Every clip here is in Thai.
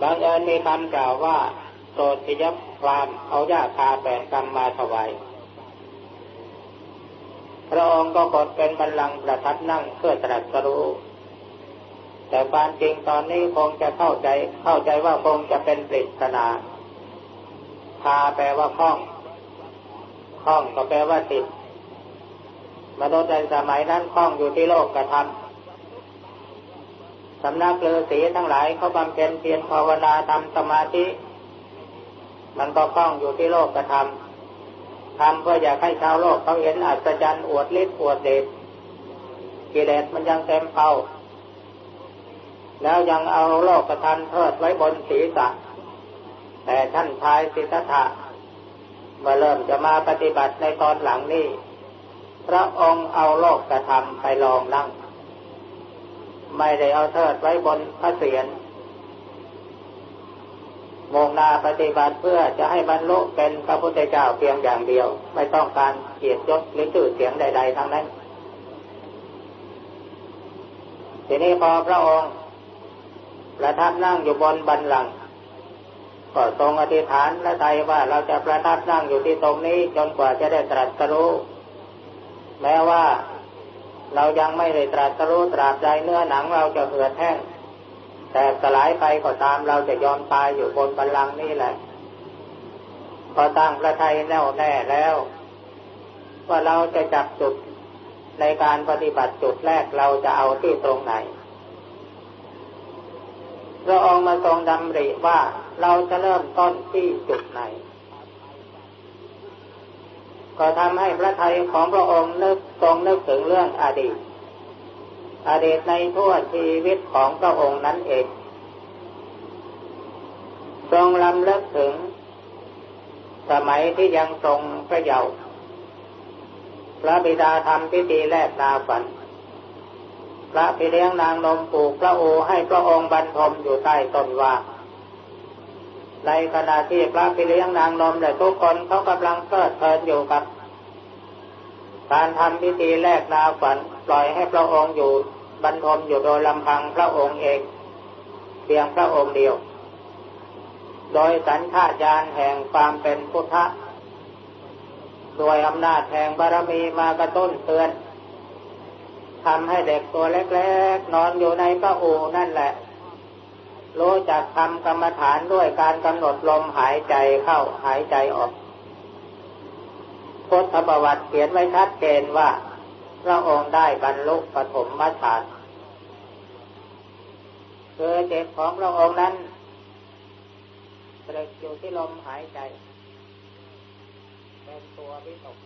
บางเอิญมีคำกล่าวว่าโสดทยับความเอาญาคาแปดกรรมมาถวายพระองค์ก็กดเป็นบัลลังก์ประทับนั่งเพื่อตรัสรู้ แต่ความจริงตอนนี้คงจะเข้าใจเข้าใจว่าคงจะเป็นปริศนาพาแปลว่าคล้องคล้องก็แปลว่าติดมนุษย์ในสมัยนั้นคล้องอยู่ที่โลกกระทำ สำนักฤาษีทั้งหลายเขาบำเพ็ญเพียรภาวนาทำสมาธิ มันก็คล้องอยู่ที่โลกกระทำทำเพื่ออยากให้ชาวโลกเขาเห็นอัศจรรย์อวดฤทธิ์อวดเดชกิเลสมันยังเต็มเป้าแล้วยังเอาโลกกระทันเทิดไว้บนศีรษะ แต่ท่านชายสิทธัตะเมื่อเริ่มจะมาปฏิบัติในตอนหลังนี้พระองค์เอาโลกกระทำไปลองนั่ง ไม่ได้เอาเทิดไว้บนพระเศียรมงนาปฏิบัติเพื่อจะให้บรรลุเป็นพระพุทธเจ้าเพียงอย่างเดียว ไม่ต้องการเกียรติยศหรือชื่อเสียงใด ๆทั้งนั้น ทีนี้พอพระองค์ประทับนั่งอยู่บนบันลังก็ทรงอธิษฐานและใจว่าเราจะประทับนั่งอยู่ที่ตรงนี้จนกว่าจะได้ตรัสรู้แม้ว่า เรายังไม่ได้ตรัสรู้ตราบใดเนื้อหนังเราจะเหือดแห้งแต่สลายไปก็ตามเราจะยอมตายอยู่บนบัลลังก์นี่แหละพอตั้งพระทัยแน่วแน่แล้ว ว่าเราจะจับจุดในการปฏิบัติจุดแรกเราจะเอาที่ตรงไหนพระองค์มาทรงดำริว่าเราจะเริ่มต้นที่จุดไหน ก็ทำให้พระทัยของพระองค์นึกทรงนึกถึงเรื่องอดีต อดีตในทั่วชีวิตของพระองค์นั้นเองทรงลำเลิกถึง สมัยที่ยังทรงพระเยาว์พระบิดาทำพิธีแลกนาฝัน พระพี่เลี้ยงนางนมปลูกพระโอให้พระองค์บรรทมอยู่ใต้ต้นว่าในขณะที่พระพี่เลี้ยงนางนมและทุกคนเขากำลังเพลิด อยู่กับ การทำพิธีแลกนาฝันปล่อยให้พระองค์อยู่บรรทมอยู่โดยลำพังพระองค์เอง เพียงพระองค์เดียว โดยสัญชาตญาณแห่งความเป็นพุทธะโดยอำนาจแห่งบารมีมากระตุ้นเตือนทำให้เด็กตัวเล็กๆ นอนอยู่ในพระอูนั่นแหละ รู้จักทำกรรมฐานด้วยการกำหนดลมหายใจเข้าหายใจออก พุทธประวัติเขียนไว้ชัดเจนว่า พระองค์ได้บรรลุปฐมมฌานคือเจ็บของพระองค์นั้นตรึกอยู่ที่ลมหายใจ เป็นตัววิตก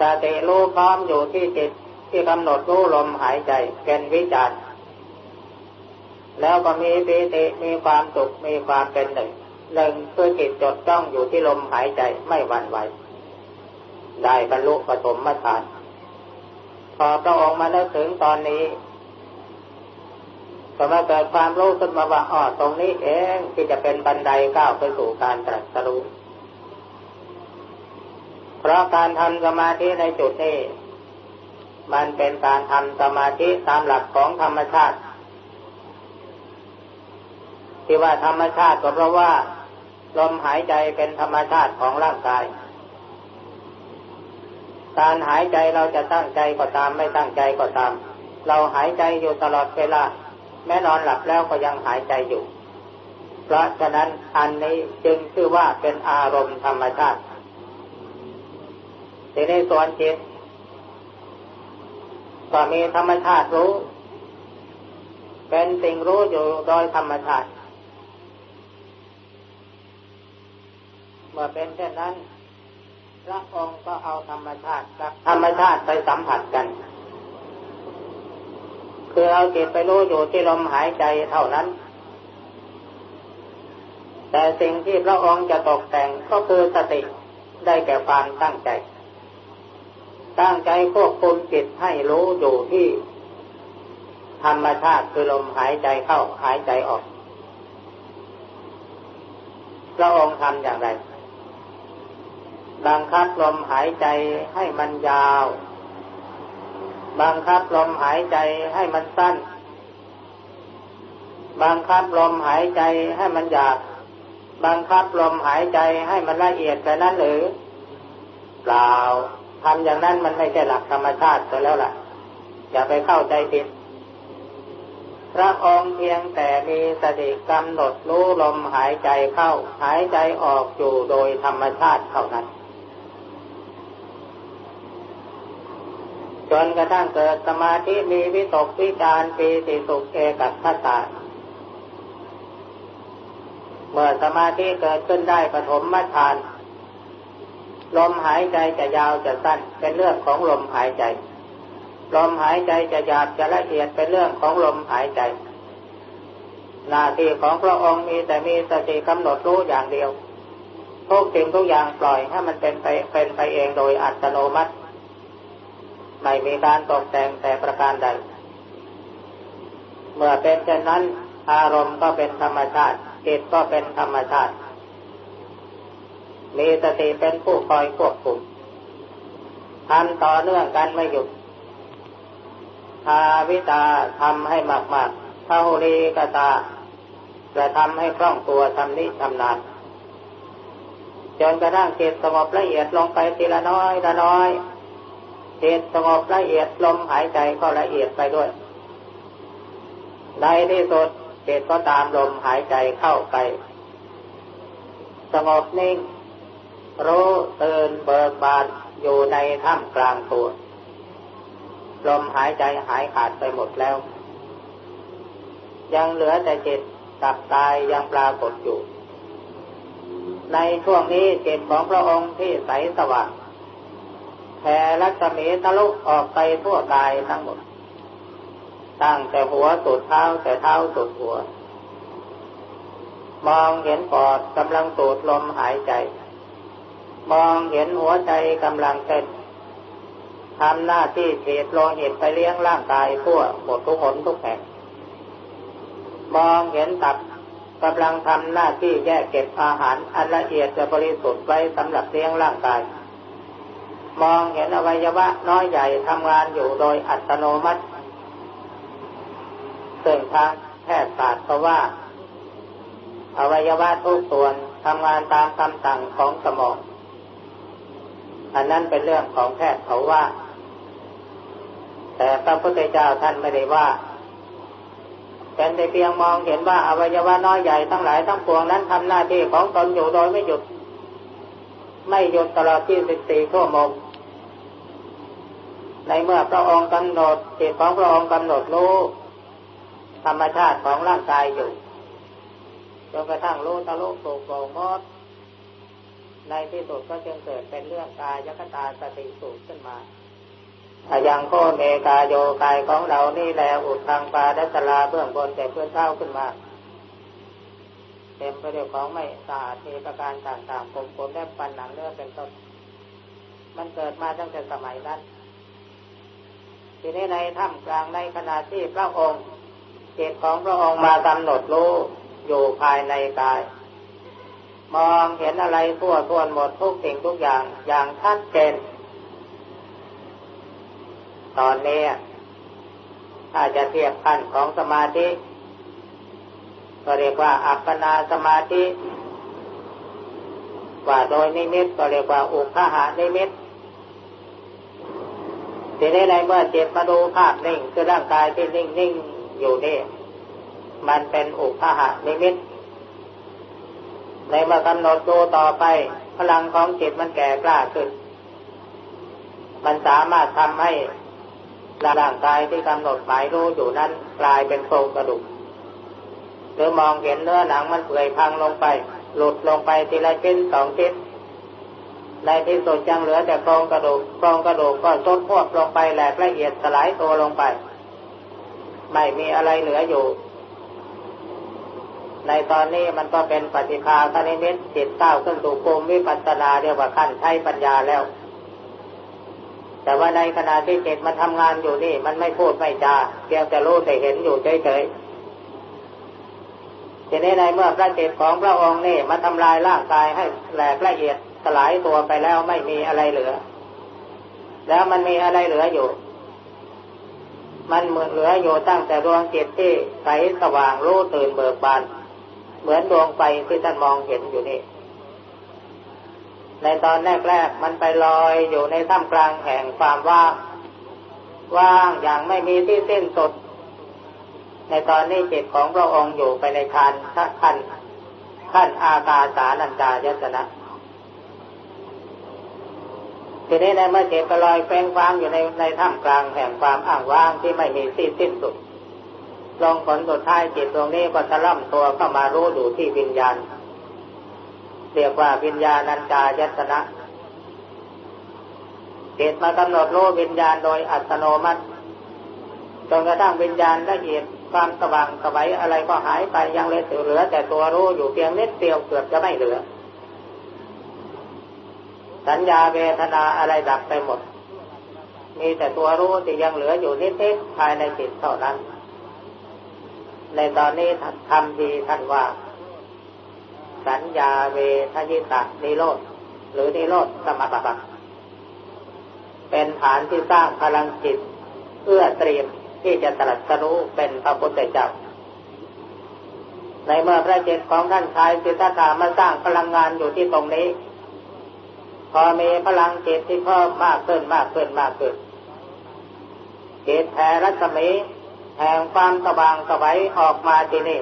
สติรู้พร้อมอยู่ที่จิตที่กำหนดรู้ลมหายใจเป็นวิจารณ์แล้วก็มีปีติมีความสุขมีความเป็นหนึ่งหนึ่งคือจิตจดจ้องอยู่ที่ลมหายใจไม่หวั่นไหว ได้บรรลุปฐมฌานพอพระองค์มาถึงตอนนี้ก็มาเกิดความรู้ขึ้นมาว่าอ๋อตรงนี้เองที่จะเป็นบันไดก้าวไปสู่การตรัสรู้เพราะการทำสมาธิในจุดนี้มันเป็นการทำสมาธิตามหลักของธรรมชาติ ที่ว่าธรรมชาติก็เพราะว่าลมหายใจเป็นธรรมชาติของร่างกาย การหายใจเราจะตั้งใจก็ตามไม่ตั้งใจก็ตาม เราหายใจอยู่ตลอดเวลา แม้นอนหลับแล้วก็ยังหายใจอยู่ เพราะฉะนั้นอันนี้จึงชื่อว่าเป็นอารมณ์ธรรมชาติทีนี้ส่วนจิตก็มีธรรมชาติรู้ เป็นสิ่งรู้อยู่โดยธรรมชาติ เมื่อเป็นเช่นนั้น พระองค์ก็เอาธรรมชาติกับธรรมชาติไปสัมผัสกัน คือเอาจิตไปรู้อยู่ที่ลมหายใจเท่านั้น แต่สิ่งที่พระองค์จะตกแต่งก็คือสติได้แก่ความตั้งใจ ตั้งใจควบคุมจิตให้รู้อยู่ที่ ธรรมชาติคือลมหายใจเข้าหายใจออก พระองค์ทำอย่างไร บังคับลมหายใจให้มันยาว บังคับลมหายใจให้มันสั้น บังคับลมหายใจให้มันหยาบ บังคับลมหายใจให้มันละเอียดแค่นั้นหรือ เปล่าทำอย่างนั้นมันไม่ใช่หลักธรรมชาติไปแล้วล่ะ อย่าไปเข้าใจผิด พระองค์เพียงแต่มีสติกำหนดรู้ลมหายใจเข้า หายใจออกอยู่โดยธรรมชาติเท่านั้น จนกระทั่งเกิดสมาธิมีวิตกวิจารปีติสุขเอกัตตาเมื่อสมาธิเกิดขึ้นได้ปฐมฌานลมหายใจจะยาวจะสั้นเป็นเรื่องของลมหายใจ ลมหายใจจะหยาบจะละเอียดเป็นเรื่องของลมหายใจ หน้าที่ของพระองค์มีแต่มีสติกำหนดรู้อย่างเดียวทุกสิ่งทุกอย่างปล่อยให้มันเป็นไปเป็นไปเองโดยอัตโนมัติ ไม่มีการตกแต่งแต่ประการใด เมื่อเป็นเช่นนั้น อารมณ์ก็เป็นธรรมชาติจิตก็เป็นธรรมชาติ มีสติเป็นผู้คอยควบคุมทำต่อเนื่องกันไม่หยุดทาวิตาทำให้มากมากเท่ารีกตาจะทำให้คล่องตัวทำนิทำนานจนกระทั่งจิตสงบละเอียดลงไปทีละน้อยละน้อย จิตสงบละเอียดลมหายใจก็ละเอียดไปด้วยในที่สุดจิตก็ตามลมหายใจเข้าไป สงบนิ่ง รู้ตื่นเบิกบานอยู่ในถ้ำกลางตัวลมหายใจหายขาดไปหมดแล้ว ยังเหลือแต่จิตกับกายยังปรากฏอยู่ ในช่วงนี้จิตของพระองค์ที่ใสสว่าง แผ่รัศมีทะลุออกไปทั่วกายทั้งหมด ตั้งแต่หัวสุดเท้าแต่เท้าสุดหัว มองเห็นปอดกำลังสูดลมหายใจ มองเห็นหัวใจกำลังเต้นทำหน้าที่เฉีดโลหิตไปเลี้ยงร่างกายทั่วหมดทุกหนทุกแห่ง มองเห็นตับกำลังทำหน้าที่แยกเก็บอาหารอันละเอียดจะบริสุทธิ์ไว้สำหรับเลี้ยงร่างกาย มองเห็นอวัยวะน้อยใหญ่ทำงานอยู่โดยอัตโนมัติ ซึ่งทางแพทย์ศาสตร์ก็ว่า อวัยวะทุกส่วนทำงานตามคำสั่งของสมอง อันนั้นเป็นเรื่องของแพทย์เขาว่า แต่พระพุทธเจ้าท่านไม่ได้ว่าเป็นแต่เพียงมองเห็นว่าอวัยวะน้อยใหญ่ทั้งหลายทั้งปวงนั้นทำหน้าที่ของตนอยู่โดยไม่หยุด ไม่หยุดตลอดที่สิบสี่ชั่วโมงในเมื่อพระองค์กำหนดจิตของพระองค์กำหนดรู้ธรรมชาติของร่างกายอยู่จนกระทั่งรู้ตะลุโปร่งโปร่งมดในที่สุดก็จึงเกิดเป็นเรื่องกายยคตาสติสูตรขึ้นมาอายังโคเมกาโยกายของเรานี่แหละอุดทางปาดัสลาเบื้องบนแต่เพื่อนเท้าขึ้นมา ต็มไปด้วยของไม่สะอาดมีประการต่างๆผมผมได้ปันหนังเนื้อเป็นต้น มันเกิดมาตั้งแต่สมัยนั้นทีนี้ในถ้ำกลางในขณะที่พระองค์เจตของพระองค์มากำหนดรู้อยู่ภายในกาย มองเห็นอะไรทั่วทวนหมดทุกสิ่งทุกอย่างอย่างชัดเจนตอนนี้ถ้าจะเทียบขั้นของสมาธิ ก็เรียกว่าอัปปนาสมาธิว่าโดยนิมิตก็เรียกว่าอุคหานิมิตทีนี้ในเมื่อจิตมาดูภาพนิ่งคือร่างกายที่นิ่งนิ่งอยู่นี่ มันเป็นอุคหานิมิต ในเมื่อกำหนดดูต่อไป พลังของจิตมันแก่กล้าขึ้น มันสามารถทำให้ร่างกายที่กำหนดหมายรู้อยู่นั้นกลายเป็นโครงกระดูก หรือมองเห็นเนื้อหนังมันเปื่อยพังลงไป หลุดลงไปทีละชิ้นสองชิ้นในที่สุดยังเหลือแต่โครงกระดูกโครงกระดูกก็ทดพวกลงไปแหลกละเอียดสลายตัวลงไป ไม่มีอะไรเหลืออยู่ ในตอนนี้มันก็เป็นปฏิภาคณิมิตจิตเต้าขึ้นสู่ภูมิวิปัสสนาเรียกว่าขั้นใช้ปัญญาแล้ว แต่ว่าในขณะที่จิตมันทำงานอยู่นี่ มันไม่พูดไม่จาเพียงแต่รู้แต่เห็นอยู่เฉยๆ ทีนี้ในเมื่อพระจิตของพระองค์นี่มาทำลายร่างกายให้แหลกละเอียดสลายตัวไปแล้วไม่มีอะไรเหลือ แล้วมันมีอะไรเหลืออยู่ มันเหมือนเหลืออยู่ตั้งแต่ดวงจิตที่ใสสว่างรู้ตื่นเบิกบาน เหมือนดวงไฟที่ท่านมองเห็นอยู่นี่ ในตอนแรกๆมันไปลอยอยู่ในท่ามกลางแห่งความว่าง ว่างอย่างไม่มีที่สิ้นสุด ในตอนนี้จิตของพระองค์อยู่ไปในคันขั้นขั้นอากาสานันจายตนะทีนี้ในเมื่อจิตก็ลอยแฝงฟ้างอยู่ในในท่ามกลางแห่งความอ้างว่างที่ไม่มีสิ้นสิ้นสุดลงผลสุดท้ายจิตตรงนี้ก็ตะล่ำตัวเข้ามารู้อยู่ที่วิญญาณ เรียกว่าวิญญาณัญจายตนะจิตมากำหนดรู้วิญญาณโดยอัตโนมัติจนกระทั่งวิญญาณละเอียด ความสว่างสวัยอะไรก็หายไปยังเหลือ แต่ตัวรู้อยู่เพียงนิดเดียวเกือบจะไม่เหลือ สัญญาเวทนาอะไรดับไปหมด มีแต่ตัวรู้ที่ยังเหลืออยู่นิดๆภายในจิตเท่านั้น ในตอนนี้ทำดีท่านว่า สัญญาเวทยิตะนิโรธหรือนิโรธสมบัติเป็นฐานที่สร้างพลังจิตเพื่อเตรียม ที่จะตรัสรู้เป็นพระพุทธเจ้า ในเมื่อพระเจิตของท่านชายสิทธัตถามาสร้างพลังงานอยู่ที่ตรงนี้ พอมีพลังจิตที่เพิ่มมากขึ้นมากขึ้นมากขึ้นจิตแผ่รัศมีแห่งความสว่างสวัยออกมาที่นี่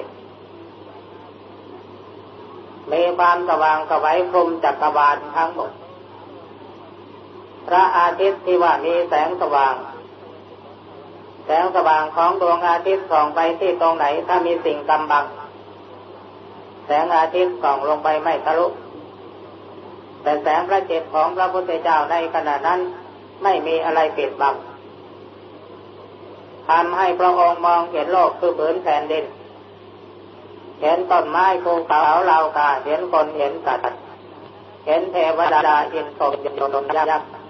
มีความสว่างสวัยคลุมจักรวาลทั้งหมด พระอาทิตย์ที่ว่ามีแสงสว่าง แสงสว่างของดวงอาทิตย์ส่องไปที่ตรงไหนถ้ามีสิ่งกำบัง แสงอาทิตย์ส่องลงไปไม่ทะลุ แต่แสงพระเจตของพระพุทธเจ้าในขณะนั้นไม่มีอะไรปิดบังทำให้พระองค์มองเห็นโลกคือผืนแผ่นดิน เห็นต้นไม้ภูเขาเหล่ากาเห็นคนเห็นสัตว์เห็นเทวดาอินทร์ยนต์ยักษ์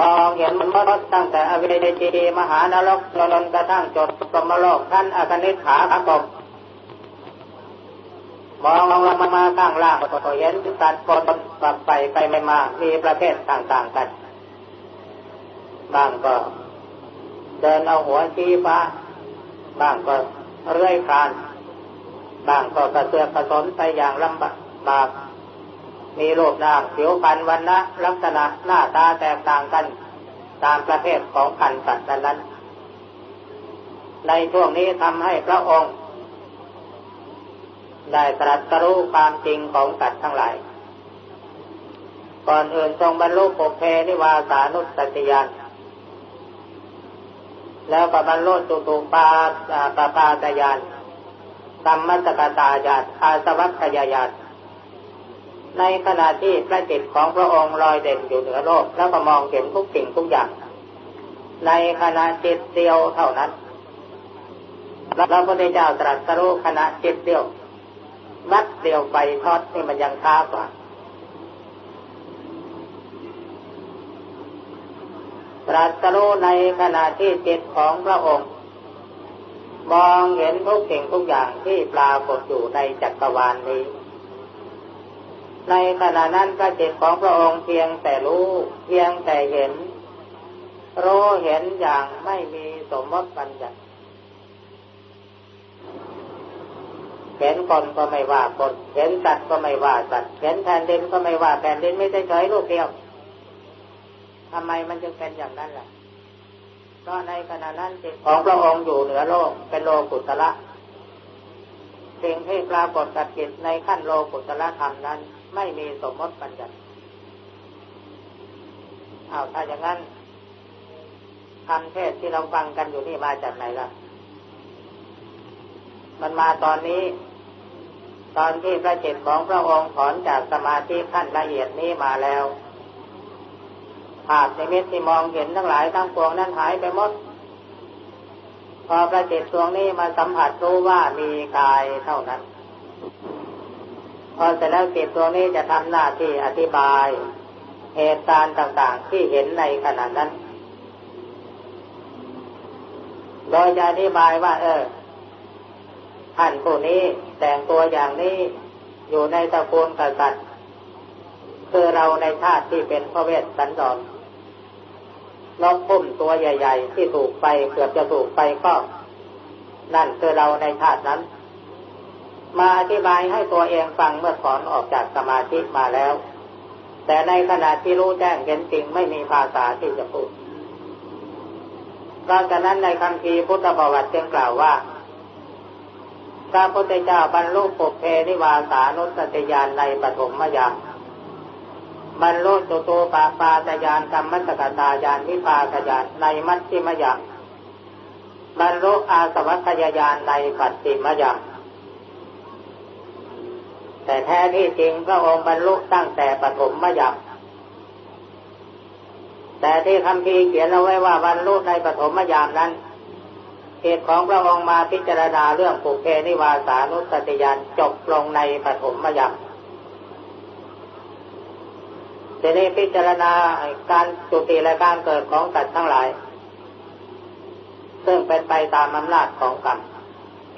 มองเห็นมันุษย์ตั้งแต่อเวจีมหานรกจนกระทั่งจดสมโลกท่านอคนิขาขบมองลงมามาข้างล่างก็เห็นสัตว์คนปรับไปไปไม่มามีประเภทต่างๆกันบางก็ เดินเอาหัวชี้ฟ้าบางก็เรื่อยคานบางก็กระเสือกกระสนไปอย่างลำบาก มีรูปร่างผิวพรรณวันนะลักษณะหน้าตาแตกต่างกัน ตามประเภทของพันสัตว์นั้นในช่วงนี้ทำให้พระองค์ ได้ตรัสรู้ความจริงของสัตว์ทั้งหลาย ก่อนอื่นทรงบรรลุปุเพนิวาสานุสติยานแล้วก็บรรลุจุตุปาปาปาตยานสัมมัสกตายานอาสวัคยายาน ในขณะที่พระจิตของพระองค์ลอยเด่นอยู่เหนือโลก แล้วก็มองเห็นทุกสิ่งทุกอย่าง ในขณะจิตเดียวเท่านั้นพระพุทธเจ้าตรัสรู้ขณะจิตเดียววัดเดียวไฟทอดนี่มันยังช้ากว่าตรัสรู้ในขณะที่จิตของพระองค์ มองเห็นทุกสิ่งทุกอย่างที่ปรากฏอยู่ในจักรวาลนี้ ในขณะนั้นพระจิตของพระองค์เพียงแต่รู้เพียงแต่เห็น รู้เห็นอย่างไม่มีสมมติปัญญาเห็นคนก็ไม่ว่าคน เห็นสัตว์ก็ไม่ว่าสัตว์ เห็นแผ่นดินก็ไม่ว่าแผ่นดินไม่ได้เฉยลูกเดียวทำไมมันจึงเป็นอย่างนั้นล่ะเพราะในขณะนั้นจิตของพระองค์อยู่เหนือโลกเป็นโลกุตละ สิ่งที่ปรากฏกับจิตในขั้นโลกุตละธรรมนั้น ไม่มีสมมติปัญญาเอาถ้าอย่างนั้นคำเทศที่เราฟังกันอยู่นี่มาจากไหนล่ะ มันมาตอนนี้ ตอนที่พระจิตของพระองค์ถอนจากสมาธิขั้นละเอียดนี้มาแล้วภาพในมิตที่มองเห็นทั้งหลายทั้งปวงนั้นหายไปหมด พอพระจิตดวงนี้มาสัมผัสรู้ว่ามีกายเท่านั้น พอเสร็จแล้วจิตดวงนี้จะทำหน้าที่อธิบายเหตุการณ์ต่างๆ ที่เห็นในขณะนั้น โดยจะอธิบายว่า เออท่านผู้นี้แต่งตัวอย่างนี้อยู่ในตระกูลกษัตริย์ คือเราในชาติที่เป็นพระเวสสันดร นกพุ่มตัวใหญ่ ๆ ที่ถูกไฟเกือบจะถูกไฟก็ นั่นคือเราในชาตินั้น มาอธิบายให้ตัวเองฟังเมื่อถอนออกจากสมาธิมาแล้ว แต่ในขณะที่รู้แจ้งเห็นจริงไม่มีภาษาที่จะพูดเพราะฉะนั้นในคำพีพุทธประวัติจึงกล่าวว่าพระพุทธเจ้าบรรลุปุเพนิวาสานุสติญาณในปฐมยาม บรรลุจุตูปาปาตยานกรรมสกตายานวิปากยานในมัชฌิมยามบรรลุอาสวัคยายานในปัจจิมยามแต่แท้ที่จริงพระองค์บรรลุตั้งแต่ปฐมมยามแต่ที่คำพีเขียนเอาไว้ว่าบรรลุในปฐมยามนั้นเหตุของพระองค์มาพิจารณาเรื่องปุเพนิวาสานุสติยานจบลงในปฐมมยาม ทีนี้พิจารณาการจุติและการเกิดของสัตว์ทั้งหลาย ซึ่งเป็นไปตามอำนาจของกรรม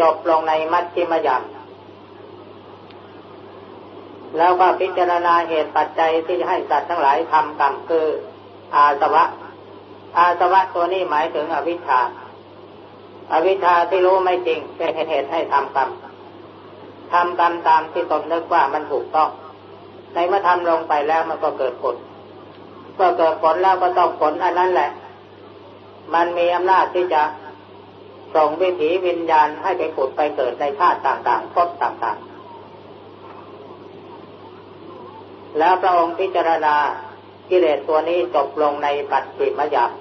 จบลงในมัชฌิมยามแล้วก็พิจารณาเหตุปัจจัยที่ให้สัตว์ทั้งหลายทำกรรมคืออาสวะ อาสวะตัวนี้หมายถึงอวิชชา อวิชชาที่รู้ไม่จริงเป็นเหตุให้ทำกรรมทำกรรมตามที่ตนนึกว่ามันถูกต้อง ในเมื่อทำลงไปแล้วมันก็เกิดผลเมื่อเกิดผลแล้วก็ต้องผลอันนั้นแหละ มันมีอำนาจที่จะส่งวิถีวิญญาณให้ไปผุดไปเกิดในชาติต่างๆพบต่างๆ แล้วพระองค์พิจารณากิเลสตัวนี้จบลงในปัจจิมยาม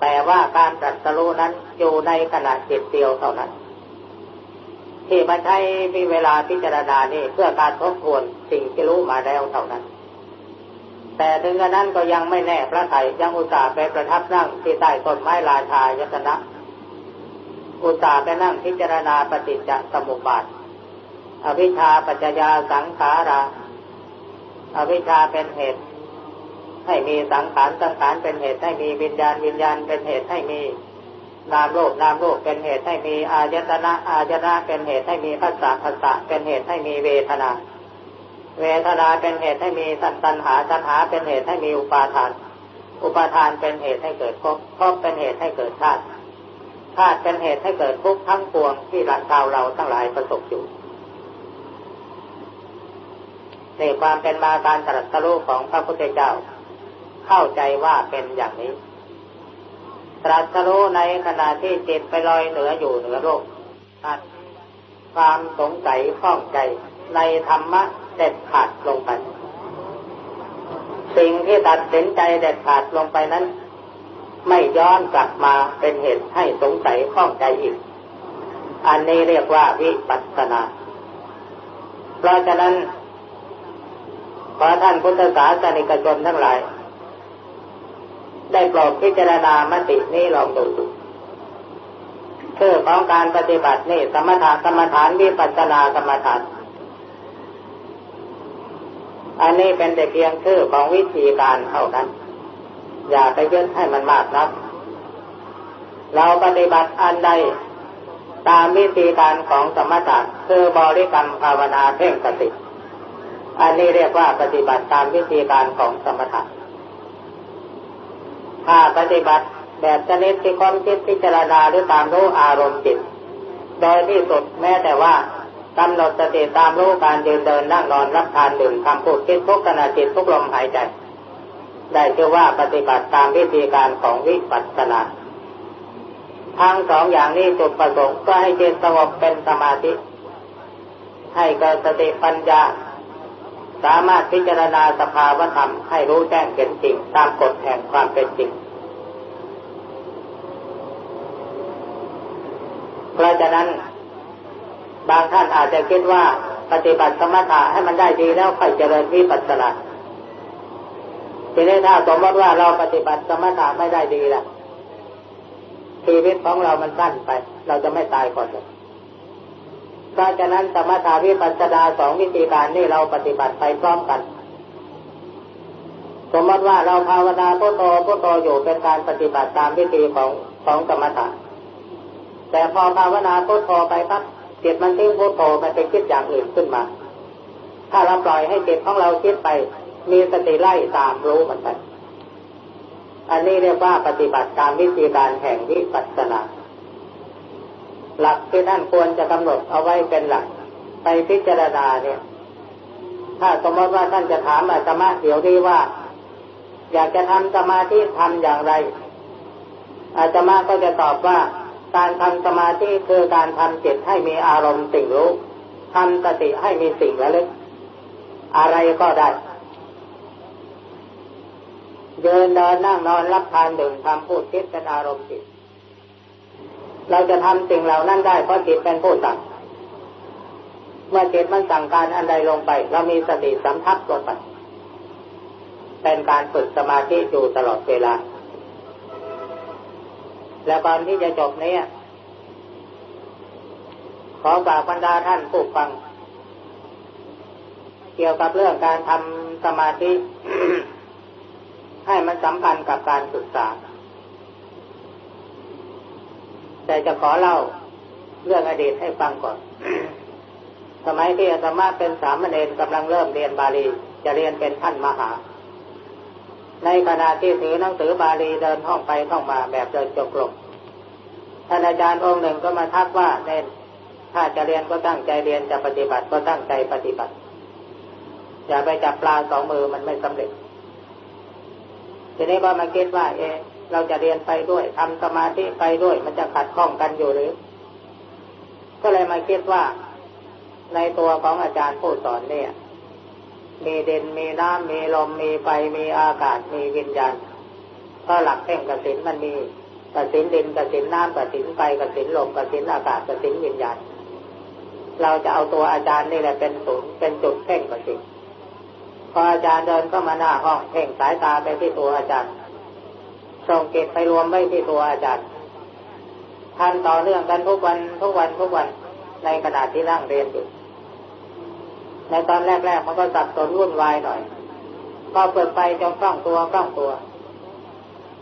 แต่ว่าการตรัสรู้นั้นอยู่ในขณะจิตเดียวเท่านั้น ที่มาใช้มีเวลาพิจารณานี่เพื่อการทบทวนสิ่งที่รู้มาแล้วเท่านั้น แต่ถึงกระนั้นก็ยังไม่แน่พระไถ่ยังอุตส่าห์ไปประทับนั่งที่ใต้ต้นไม้ลาชายตนะอุตส่าห์ไปนั่งพิจารณาปฏิจจสมุปบาท อวิชชาปัจจยาสังขาราอวิชชาเป็นเหตุ ให้มีสังขารสังขารเป็นเหตุให้มีวิญญาณวิญญาณเป็นเหตุให้มี นามโลกนามโลกเป็นเหตุให้มีอายตนะอายตนะเป็นเหตุให้มีภาษาภาษาเป็นเหตุให้มีเวทนา เวทนาเป็นเหตุให้มีสันตัณหาตัณหาเป็นเหตุให้มีอุปาทาน อุปาทานเป็นเหตุให้เกิดภพภพเป็นเหตุให้เกิดชาติชาติเป็นเหตุให้เกิดทุกข์ทั้งปวงที่หลังชาวเราทั้งหลายประสบอยู่ในความเป็นมาการตรัสรู้ของพระพุทธเจ้า เข้าใจว่าเป็นอย่างนี้ ตรัสรู้ในขณะที่จิตไปลอยเหนืออยู่เหนือโลกตัดความสงสัยข้องใจในธรรมะเด็ดขาดลงไป สิ่งที่ตัดสินใจเด็ดขาดลงไปนั้น ไม่ย้อนกลับมาเป็นเหตุให้สงสัยข้องใจอีก อันนี้เรียกว่าวิปัสสนา เพราะฉะนั้นขอท่านพุทธศาสนิกชนทั้งหลาย ได้โปรดพิจารณามตินี้ลองดูชื่อของการปฏิบัตินี่สมถะกรรมฐานวิปัสนากรรมฐานอันนี้เป็นแต่เพียงชื่อของวิธีการเท่านั้น อย่าไปยึดให้มันมากนัก เราปฏิบัติอันใดตามวิธีการของสมถะคือบริกรรมภาวนาเพ่งสติ อันนี้เรียกว่าปฏิบัติตามวิธีการของสมถะ ถ้าปฏิบัติแบบชนิดที่ความคิดพิจารณาหรือตามรู้อารมณ์จิต โดยที่สุดแม้แต่ว่ากำหนดสติตามรู้การยืนเดินนั่งนอนรับทานดื่มคำพูดคิดทุกขณะจิตทุกลมหายใจ ได้ชื่อว่าปฏิบัติตามวิธีการของวิปัสสนาทั้งสองอย่างนี้จุดประสงค์ก็ให้จิตสงบเป็นสมาธิ ให้เกิดสติปัญญา สามารถพิจารณาสภาวธรรมให้รู้แจ้งเห็นจริง ตามกฎแห่งความเป็นจริง เพราะฉะนั้น บางท่านอาจจะคิดว่าปฏิบัติสมถะให้มันได้ดีแล้วค่อยเจริญวิปัสสนาทีนี้ถ้าสมมติว่าเราปฏิบัติสมถะไม่ได้ดีล่ะชีวิตของเรามันสั้นไป เราจะไม่ตายก่อนเลย เพราะฉะนั้นสมถาวิปัสสนาสองวิธีการนี่เราปฏิบัติไปพร้อมกัน สมมติว่าเราภาวนาพุทโธพุทโธอยู่เป็นการปฏิบัติตามวิธีของของสมถะแต่พอภาวนาพุทโธไปปั๊บจิตมันทิ้งพุทโธมันไปคิดอย่างอื่นขึ้นมา ถ้าเราปล่อยให้จิตของเราคิดไป มีสติไล่ตามรู้มันไปอันนี้เรียกว่าปฏิบัติตามวิธีการแห่งวิปัสสนา หลักที่ท่านควรจะกำหนดเอาไว้เป็นหลัก ไปพิจารณาเนี่ย ถ้าสมมติว่าท่านจะถามอาตมาเดี๋ยวนี้ว่า อยากจะทำสมาธิทำอย่างไร อาตมาก็จะตอบว่าการทำสมาธิคือการทำจิตให้มีอารมณ์สิ่งรู้ทำสติให้มีสิ่งระลึก อะไรก็ได้เดินเดินนั่งนอนรับทานดื่มทำพูดคิดเป็นอารมณ์จิต เราจะทำสิ่งเหล่านั้นได้เพราะจิตเป็นผู้สั่ง เมื่อจิตมันสั่งการอันใดลงไป เรามีสติสัมผัสลงไปเป็นการฝึกสมาธิอยู่ตลอดเวลา และก่อนที่จะจบนี้ขอฝากบรรดาท่านผู้ฟัง เกี่ยวกับเรื่องการทำสมาธิ ให้มันสัมพันธ์กับการศึกษา แต่จะขอเล่าเรื่องอดีตให้ฟังก่อน สมัยที่อาตมาเป็นสามเณรกำลังเริ่มเรียนบาลี จะเรียนเป็นท่านมหา ในขณะที่ถือหนังสือบาลีเดินห้องไปห้องมาแบบเดินจงกรมท่านอาจารย์องค์หนึ่งก็มาทักว่าเน้นถ้าจะเรียนก็ตั้งใจเรียนจะปฏิบัติก็ตั้งใจปฏิบัติ อย่าไปจับปลาสองมือมันไม่สำเร็จทีนี้ก็มาคิดว่า เออ เราจะเรียนไปด้วยทำสมาธิไปด้วย มันจะขัดข้องกันอยู่หรือ ก็เลยมาคิดว่า ในตัวของอาจารย์ผู้สอนเนี่ย มีเด่นมีน้ำมีลมมีไฟมีอากาศมีวิญญาณก็หลักแห่งกสินมันมีกสินดินกสินน้ำกสินไฟกสินลมกสินอากาศกสินวิญญาณเราจะเอาตัวอาจารย์นี่แหละเป็นศูนย์เป็นจุดแห่งกสินพออาจารย์เดินเข้ามาหน้าห้องเพ่งสายตาไปที่ตัวอาจารย์ ส่งเก็บไปรวมไว้ที่ตัวอาจารย์ทันต่อเนื่องกันทุกวันทุกวันทุกวันในขณะที่นั่งเรียนอยู่ ในตอนแรกๆมันก็สับสนวุ่นวายหน่อย ก็เปิดไปจนคล่องตัวคล่องตัว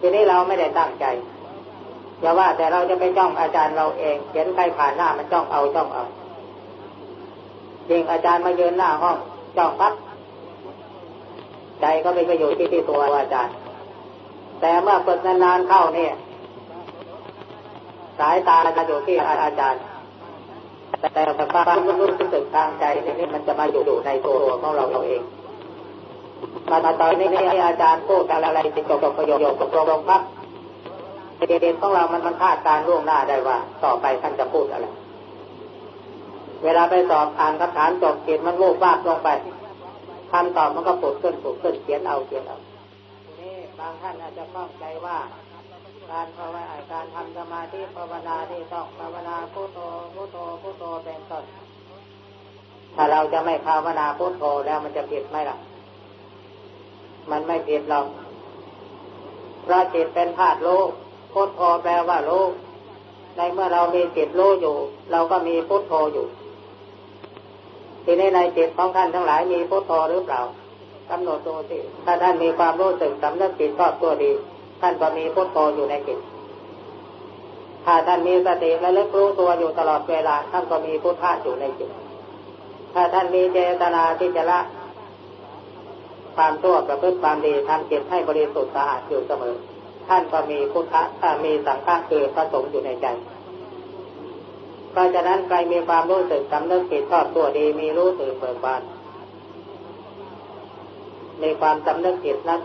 ทีนี้เราไม่ได้ตั้งใจอย่าว่าแต่เราจะไปจ้องอาจารย์เราเองเห็นใครผ่านหน้ามันจ้องเอาจ้องเอายิงอาจารย์มาเยืนหน้าห้องจ้องปั๊บใจก็ไปอยู่ที่ที่ตัวอาจารย์ แต่เมื่อฝึกนานๆเข้าเนี่ย สายตาจะอยู่ที่อาจารย์ แต่ความรู้สึกทางใจนี่มันจะมาอยู่ในตัวของเราเราเองมาตอนนี้อาจารย์พูดอะไรติดจบประโยคตกลงพักเด็กๆของเรามันมันคาดการล่วงหน้าได้ว่า ต่อไปท่านจะพูดอะไร เวลาไปสอบอ่านคำถามจบจิตมันวูบวาบลงไปคำตอบมันก็ปุดขึ้นปุดขึ้นเขียนเอาเขียนเอา บางท่านอาจจะข้องใจว่า การภาวนาการทำสมาธิภาวนาที่ต้องภาวนาพุทโธพุทโธพุทโธเป็นต้น ถ้าเราจะไม่ภาวนาพุทโธแล้วมันจะผิดไหมล่ะ มันไม่ผิดหรอกเพราะจิตเป็นธาตุโลกพุทโธแปลว่าโลกในเมื่อเรามีจิตโลอยู่ เราก็มีพุทโธอยู่ ทีนี้ในจิตของท่านทั้งหลายมีพุทโธหรือเปล่า กำหนดดูสิถ้าท่านมีความรู้สึกสำนึกจิตชอบตัวดี ท่านก็มีพุทโธอยู่ในจิตถ้าท่านมีสติและเลึกรู้ตัวอยู่ตลอดเวลา ท่านก็มีพุทธะอยู่ในจิต ถ้าท่านมีเจตนาที่จะละความชั่วประพฤติความดีทำจิตให้บริสุทธิ์สะอาดอยู่เสมอ ท่านก็มีพุทธะมีสังฆะคือพระสงฆ์อยู่ในใจเพราะฉะนั้นใครมีความรู้สึกสำนึกผิดชอบตัวดีมีรู้ตื่นเบิกบาน มีความสำนึกผิดนั้น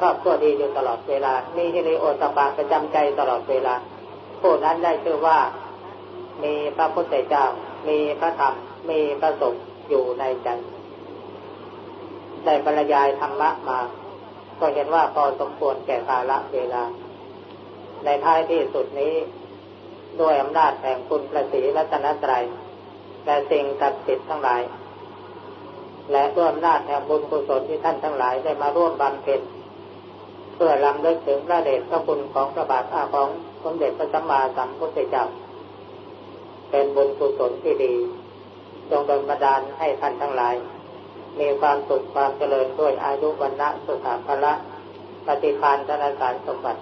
ชอบตัวดีอยู่ตลอดเวลา มีฮิริโอตปาประจำใจตลอดเวลาผู้นั้นได้ชื่อว่า มีพระพุทธเจ้า มีพระธรรม มีพระสงฆ์อยู่ในใจได้บรรยายธรรมะมา ก็เห็นว่าพอสมควรแก่กาลเวลา ในท้ายที่สุดนี้ ด้วยอำนาจแห่งคุณพระศรีรัตนตรัยและสิ่งศักดิ์สิทธิ์ทั้งหลาย และด้วยอำนาจแห่งบุญกุศลที่ท่านทั้งหลายได้มาร่วมบำเพ็ญเพื่อลำลึกถึงพระเดชพระคุณของพระบาทอาของสมเด็จพระสัมมาสัมพุทธเจ้าเป็นบุญกุศลที่ดี จงดลบันดาลให้ท่านทั้งหลาย มีความสุขความเจริญด้วยอายุวันนะสุขภละปฏิภาณธนาคารสมบัติ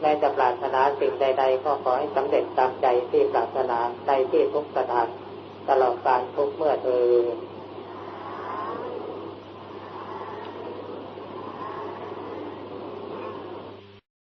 แม้จะปรารถนาสิ่งใด ๆ ก็ขอให้สำเร็จตามใจที่ปรารถนาในที่ทุกสถานตลอดการทุกเมื่อเธอ